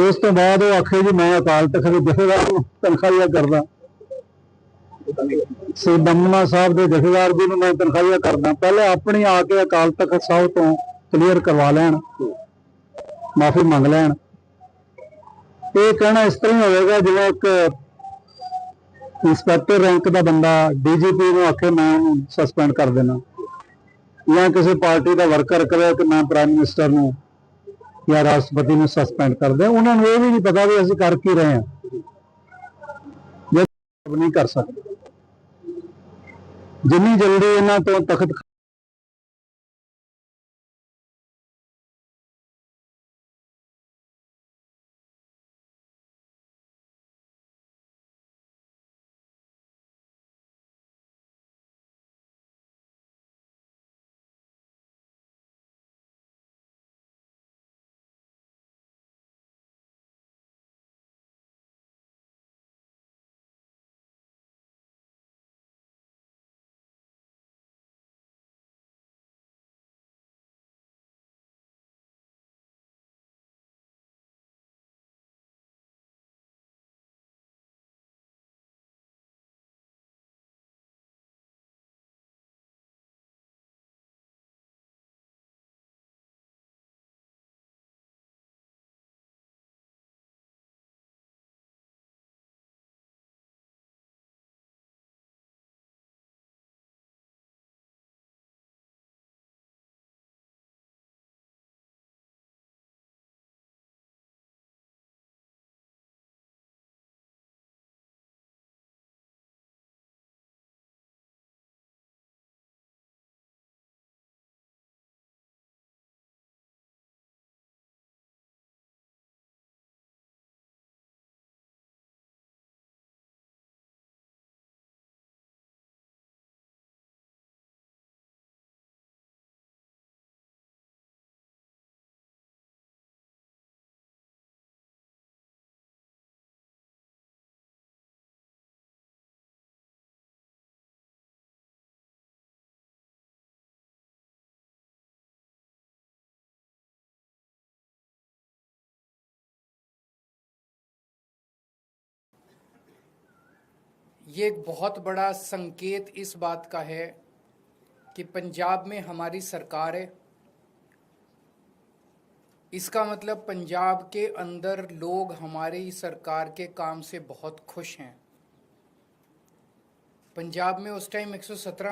ਤੇ ਉਸ ਤੋਂ ਬਾਅਦ ਉਹ ਆਖੇ ਜੀ, ਮੈਂ ਅਕਾਲ ਤਖਤ ਦੇ ਜਥੇਦਾਰ ਨੂੰ ਤਨਖਾਹੀਆ ਕਰਦਾ। ਸ੍ਰੀ ਦਮਨਾ ਸਾਹਿਬ ਦੇ ਜਥੇਦਾਰ ਜੀ ਨੂੰ ਮੈਂ ਤਨਖਾਹੀਆ ਕਰਦਾ। ਪਹਿਲੇ ਆਪਣੀ ਆ ਕੇ ਅਕਾਲ ਤਖਤ ਸਾਹਿਬ ਤੋਂ ਕਲੀਅਰ ਕਰਵਾ ਲੈਣ, ਮਾਫੀ ਮੰਗ ਲੈਣ। ਇਹ ਕਹਿਣਾ ਇਸ ਤਰ੍ਹਾਂ ਹੀ ਹੋਵੇਗਾ, ਜਿਵੇਂ ਇੱਕ ਇੰਸਪੈਕਟਰ ਰੈਂਕ ਦਾ ਬੰਦਾ ਡੀਜੀਪੀ ਨੂੰ ਆਖੇ, ਮੈਂ ਸਸਪੈਂਡ ਕਰ ਦੇਣਾ। ਜਾਂ ਕਿਸੇ ਪਾਰਟੀ ਦਾ ਵਰਕਰ ਕਹੇ ਕਿ ਮੈਂ ਪ੍ਰਾਈਮ ਮਿਨਿਸਟਰ ਨੂੰ ਜਾਂ ਰਾਸ਼ਟਰਪਤੀ ਨੂੰ ਸਸਪੈਂਡ ਕਰਦੇ ਉਹਨਾਂ ਨੂੰ ਇਹ ਵੀ ਨਹੀਂ ਪਤਾ ਵੀ ਅਸੀਂ ਕਰ ਕੀ ਰਹੇ ਹਾਂ। ਜੇ ਨਹੀਂ ਕਰ ਸਕਦੇ। ਜਿੰਨੀ ਜਲਦੀ ਇਹਨਾਂ ਤੋਂ ਤਖਤ ये एक बहुत बड़ा संकेत इस बात का है कि पंजाब में हमारी सरकार है। इसका मतलब पंजाब के अंदर लोग हमारी सरकार के काम से बहुत खुश हैं। पंजाब में उस टाइम 117